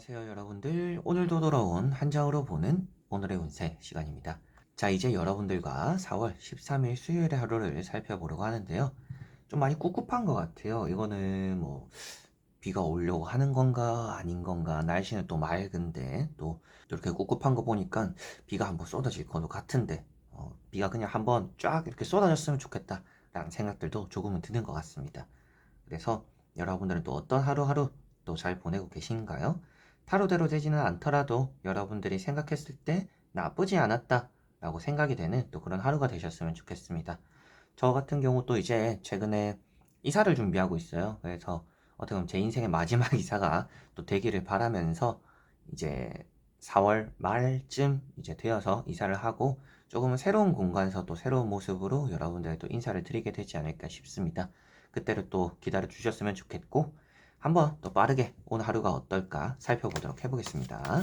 안녕하세요 여러분들. 오늘도 돌아온 한장으로 보는 오늘의 운세 시간입니다. 자 이제 여러분들과 4월 13일 수요일의 하루를 살펴보려고 하는데요. 좀 많이 꿉꿉한 것 같아요. 이거는 뭐 비가 오려고 하는 건가 아닌 건가 날씨는 또 맑은데 또 이렇게 꿉꿉한 거 보니까 비가 한번 쏟아질 것도 같은데 어, 비가 그냥 한번 쫙 이렇게 쏟아졌으면 좋겠다 라는 생각들도 조금은 드는 것 같습니다. 그래서 여러분들은 또 어떤 하루하루 또 잘 보내고 계신가요? 타로대로 되지는 않더라도 여러분들이 생각했을 때 나쁘지 않았다 라고 생각이 되는 또 그런 하루가 되셨으면 좋겠습니다. 저 같은 경우 또 이제 최근에 이사를 준비하고 있어요. 그래서 어떻게 보면 제 인생의 마지막 이사가 또 되기를 바라면서 이제 4월 말쯤 이제 되어서 이사를 하고 조금은 새로운 공간에서 또 새로운 모습으로 여러분들에 또 인사를 드리게 되지 않을까 싶습니다. 그때를 또 기다려 주셨으면 좋겠고 한번 또 빠르게 오늘 하루가 어떨까 살펴보도록 해보겠습니다.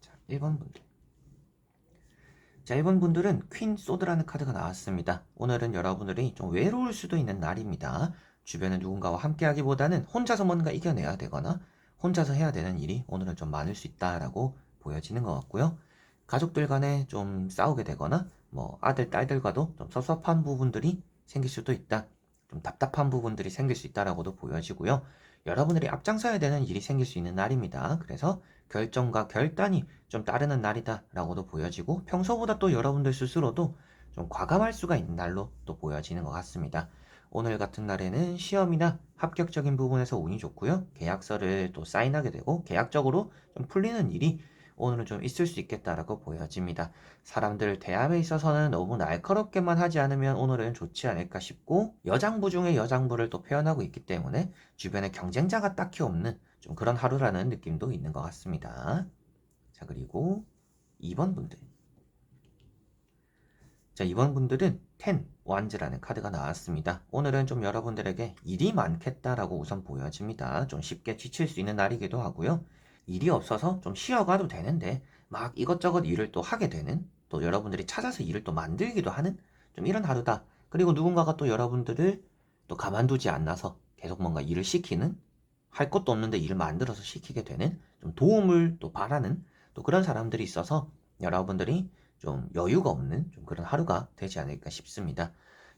자, 1번 분들. 자, 1번 분들은 퀸 소드라는 카드가 나왔습니다. 오늘은 여러분들이 좀 외로울 수도 있는 날입니다. 주변에 누군가와 함께 하기보다는 혼자서 뭔가 이겨내야 되거나 혼자서 해야 되는 일이 오늘은 좀 많을 수 있다라고 보여지는 것 같고요. 가족들 간에 좀 싸우게 되거나 뭐 아들, 딸들과도 좀 섭섭한 부분들이 생길 수도 있다. 좀 답답한 부분들이 생길 수 있다라고도 보여지고요. 여러분들이 앞장서야 되는 일이 생길 수 있는 날입니다. 그래서 결정과 결단이 좀 따르는 날이다라고도 보여지고 평소보다 또 여러분들 스스로도 좀 과감할 수가 있는 날로 또 보여지는 것 같습니다. 오늘 같은 날에는 시험이나 합격적인 부분에서 운이 좋고요. 계약서를 또 사인하게 되고 계약적으로 좀 풀리는 일이 오늘은 좀 있을 수 있겠다라고 보여집니다. 사람들 대함에 있어서는 너무 날카롭게만 하지 않으면 오늘은 좋지 않을까 싶고 여장부 중에 여장부를 또 표현하고 있기 때문에 주변에 경쟁자가 딱히 없는 좀 그런 하루라는 느낌도 있는 것 같습니다. 자 그리고 2번 분들 자 2번 분들은 10 완즈라는 카드가 나왔습니다. 오늘은 좀 여러분들에게 일이 많겠다라고 우선 보여집니다. 좀 쉽게 지칠 수 있는 날이기도 하고요. 일이 없어서 좀 쉬어가도 되는데 막 이것저것 일을 또 하게 되는 또 여러분들이 찾아서 일을 또 만들기도 하는 좀 이런 하루다. 그리고 누군가가 또 여러분들을 또 가만두지 않아서 계속 뭔가 일을 시키는 할 것도 없는데 일을 만들어서 시키게 되는 좀 도움을 또 바라는 또 그런 사람들이 있어서 여러분들이 좀 여유가 없는 좀 그런 하루가 되지 않을까 싶습니다.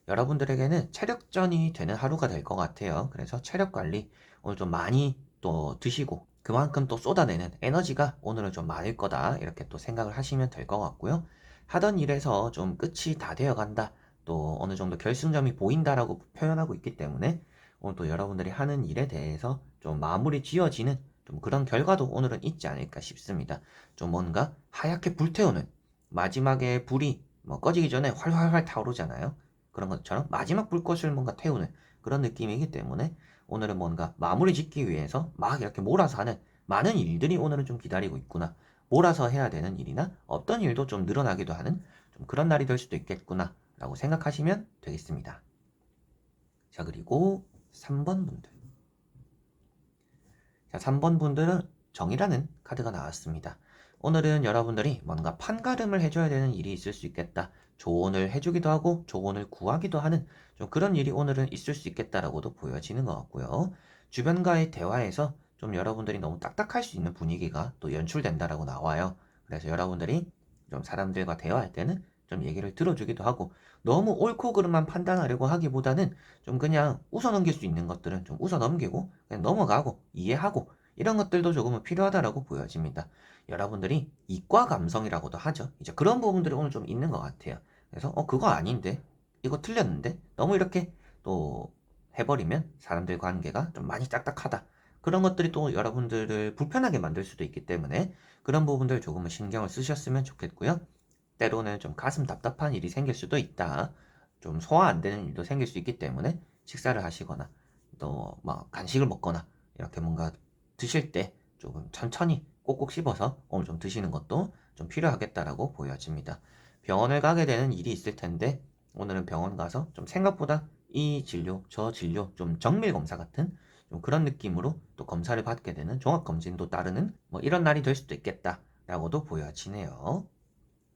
여러분들에게는 체력전이 되는 하루가 될 것 같아요. 그래서 체력 관리 오늘 좀 많이 또 드시고 그만큼 또 쏟아내는 에너지가 오늘은 좀 많을 거다 이렇게 또 생각을 하시면 될 것 같고요. 하던 일에서 좀 끝이 다 되어 간다 또 어느 정도 결승점이 보인다라고 표현하고 있기 때문에 오늘 또 여러분들이 하는 일에 대해서 좀 마무리 지어지는 좀 그런 결과도 오늘은 있지 않을까 싶습니다. 좀 뭔가 하얗게 불태우는 마지막에 불이 뭐 꺼지기 전에 활활활 타오르잖아요. 그런 것처럼 마지막 불꽃을 뭔가 태우는 그런 느낌이기 때문에 오늘은 뭔가 마무리 짓기 위해서 막 이렇게 몰아서 하는 많은 일들이 오늘은 좀 기다리고 있구나. 몰아서 해야 되는 일이나 어떤 일도 좀 늘어나기도 하는 좀 그런 날이 될 수도 있겠구나. 라고 생각하시면 되겠습니다. 자, 그리고 3번 분들. 자, 3번 분들은 정이라는 카드가 나왔습니다. 오늘은 여러분들이 뭔가 판가름을 해줘야 되는 일이 있을 수 있겠다. 조언을 해주기도 하고 조언을 구하기도 하는 좀 그런 일이 오늘은 있을 수 있겠다라고도 보여지는 것 같고요. 주변과의 대화에서 좀 여러분들이 너무 딱딱할 수 있는 분위기가 또 연출된다라고 나와요. 그래서 여러분들이 좀 사람들과 대화할 때는 좀 얘기를 들어주기도 하고 너무 옳고 그름만 판단하려고 하기보다는 좀 그냥 웃어 넘길 수 있는 것들은 좀 웃어 넘기고 그냥 넘어가고 이해하고 이런 것들도 조금은 필요하다라고 보여집니다. 여러분들이 이과 감성이라고도 하죠. 이제 그런 부분들이 오늘 좀 있는 것 같아요. 그래서 어 그거 아닌데 이거 틀렸는데 너무 이렇게 또 해버리면 사람들 관계가 좀 많이 딱딱하다. 그런 것들이 또 여러분들을 불편하게 만들 수도 있기 때문에 그런 부분들 조금은 신경을 쓰셨으면 좋겠고요. 때로는 좀 가슴 답답한 일이 생길 수도 있다. 좀 소화 안 되는 일도 생길 수 있기 때문에 식사를 하시거나 또뭐 간식을 먹거나 이렇게 뭔가 드실 때 조금 천천히 꼭꼭 씹어서 오늘 좀 드시는 것도 좀 필요하겠다라고 보여집니다. 병원을 가게 되는 일이 있을 텐데 오늘은 병원 가서 좀 생각보다 이 진료, 저 진료, 좀 정밀 검사 같은 좀 그런 느낌으로 또 검사를 받게 되는 종합 검진도 따르는 뭐 이런 날이 될 수도 있겠다라고도 보여지네요.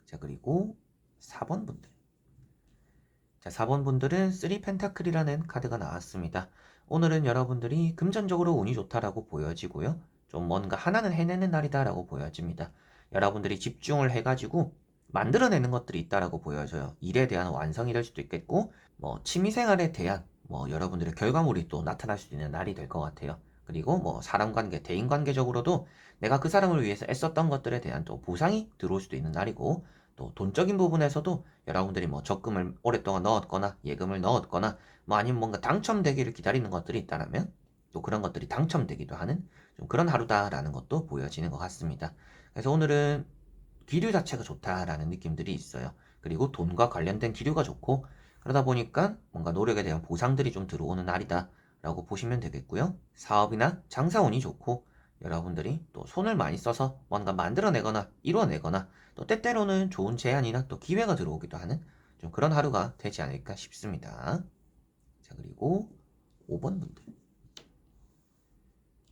자, 그리고 4번 분들. 자, 4번 분들은 3 펜타클이라는 카드가 나왔습니다. 오늘은 여러분들이 금전적으로 운이 좋다라고 보여지고요. 좀 뭔가 하나는 해내는 날이다라고 보여집니다. 여러분들이 집중을 해가지고 만들어내는 것들이 있다라고 보여져요. 일에 대한 완성이 될 수도 있겠고, 뭐 취미생활에 대한 뭐 여러분들의 결과물이 또 나타날 수 있는 날이 될 것 같아요. 그리고 뭐 사람 관계, 대인 관계적으로도 내가 그 사람을 위해서 애썼던 것들에 대한 또 보상이 들어올 수도 있는 날이고, 또 돈적인 부분에서도 여러분들이 뭐 적금을 오랫동안 넣었거나 예금을 넣었거나 뭐 아니면 뭔가 당첨되기를 기다리는 것들이 있다면 또 그런 것들이 당첨되기도 하는 좀 그런 하루다라는 것도 보여지는 것 같습니다. 그래서 오늘은 기류 자체가 좋다라는 느낌들이 있어요. 그리고 돈과 관련된 기류가 좋고 그러다 보니까 뭔가 노력에 대한 보상들이 좀 들어오는 날이다 라고 보시면 되겠고요. 사업이나 장사운이 좋고 여러분들이 또 손을 많이 써서 뭔가 만들어내거나 이뤄내거나 또 때때로는 좋은 제안이나 또 기회가 들어오기도 하는 좀 그런 하루가 되지 않을까 싶습니다. 자, 그리고 5번 분들.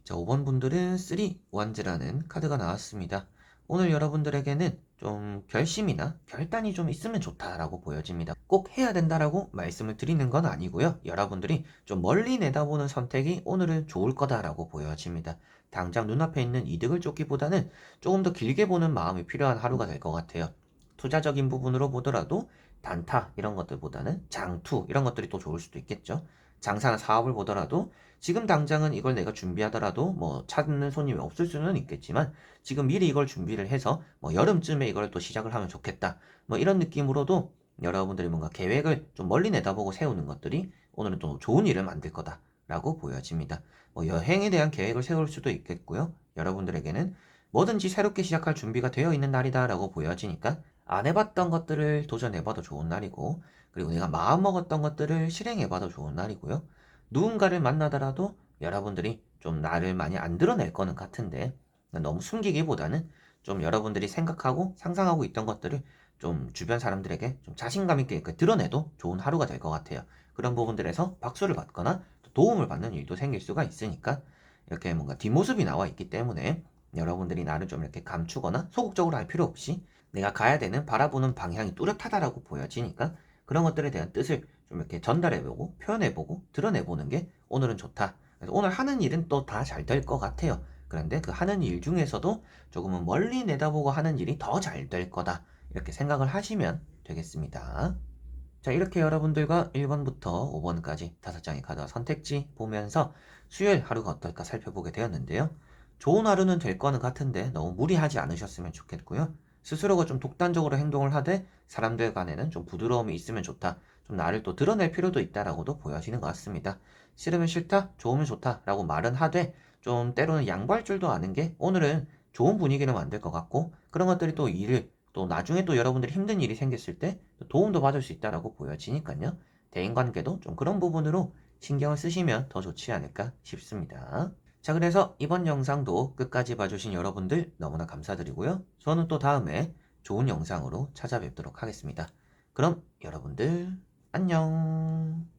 자, 5번 분들은 3 원즈라는 카드가 나왔습니다. 오늘 여러분들에게는 좀 결심이나 결단이 좀 있으면 좋다라고 보여집니다. 꼭 해야 된다라고 말씀을 드리는 건 아니고요. 여러분들이 좀 멀리 내다보는 선택이 오늘은 좋을 거다라고 보여집니다. 당장 눈앞에 있는 이득을 쫓기보다는 조금 더 길게 보는 마음이 필요한 하루가 될 것 같아요. 투자적인 부분으로 보더라도 단타 이런 것들보다는 장투 이런 것들이 또 좋을 수도 있겠죠. 장사나 사업을 보더라도 지금 당장은 이걸 내가 준비하더라도 뭐 찾는 손님이 없을 수는 있겠지만 지금 미리 이걸 준비를 해서 뭐 여름쯤에 이걸 또 시작을 하면 좋겠다. 뭐 이런 느낌으로도 여러분들이 뭔가 계획을 좀 멀리 내다보고 세우는 것들이 오늘은 또 좋은 일을 만들 거다라고 보여집니다. 뭐 여행에 대한 계획을 세울 수도 있겠고요. 여러분들에게는 뭐든지 새롭게 시작할 준비가 되어 있는 날이다라고 보여지니까 안 해봤던 것들을 도전해봐도 좋은 날이고 그리고 내가 마음먹었던 것들을 실행해봐도 좋은 날이고요. 누군가를 만나더라도 여러분들이 좀 나를 많이 안 드러낼 거는 같은데 너무 숨기기보다는 좀 여러분들이 생각하고 상상하고 있던 것들을 좀 주변 사람들에게 좀 자신감 있게 드러내도 좋은 하루가 될 것 같아요. 그런 부분들에서 박수를 받거나 도움을 받는 일도 생길 수가 있으니까 이렇게 뭔가 뒷모습이 나와 있기 때문에 여러분들이 나를 좀 이렇게 감추거나 소극적으로 할 필요 없이 내가 가야 되는 바라보는 방향이 뚜렷하다라고 보여지니까 그런 것들에 대한 뜻을 좀 이렇게 전달해보고 표현해보고 드러내보는 게 오늘은 좋다. 그래서 오늘 하는 일은 또 다 잘 될 것 같아요. 그런데 그 하는 일 중에서도 조금은 멀리 내다보고 하는 일이 더 잘 될 거다. 이렇게 생각을 하시면 되겠습니다. 자, 이렇게 여러분들과 1번부터 5번까지 다섯 장의 카드와 선택지 보면서 수요일 하루가 어떨까 살펴보게 되었는데요. 좋은 하루는 될 거는 같은데 너무 무리하지 않으셨으면 좋겠고요. 스스로가 좀 독단적으로 행동을 하되 사람들 간에는 좀 부드러움이 있으면 좋다. 좀 나를 또 드러낼 필요도 있다라고도 보여지는 것 같습니다. 싫으면 싫다, 좋으면 좋다라고 말은 하되 좀 때로는 양보할 줄도 아는 게 오늘은 좋은 분위기를 만들 것 같고 그런 것들이 또 일을 또 나중에 또 여러분들이 힘든 일이 생겼을 때 도움도 받을 수 있다라고 보여지니까요. 대인관계도 좀 그런 부분으로 신경을 쓰시면 더 좋지 않을까 싶습니다. 자, 그래서 이번 영상도 끝까지 봐주신 여러분들 너무나 감사드리고요. 저는 또 다음에 좋은 영상으로 찾아뵙도록 하겠습니다. 그럼 여러분들 안녕.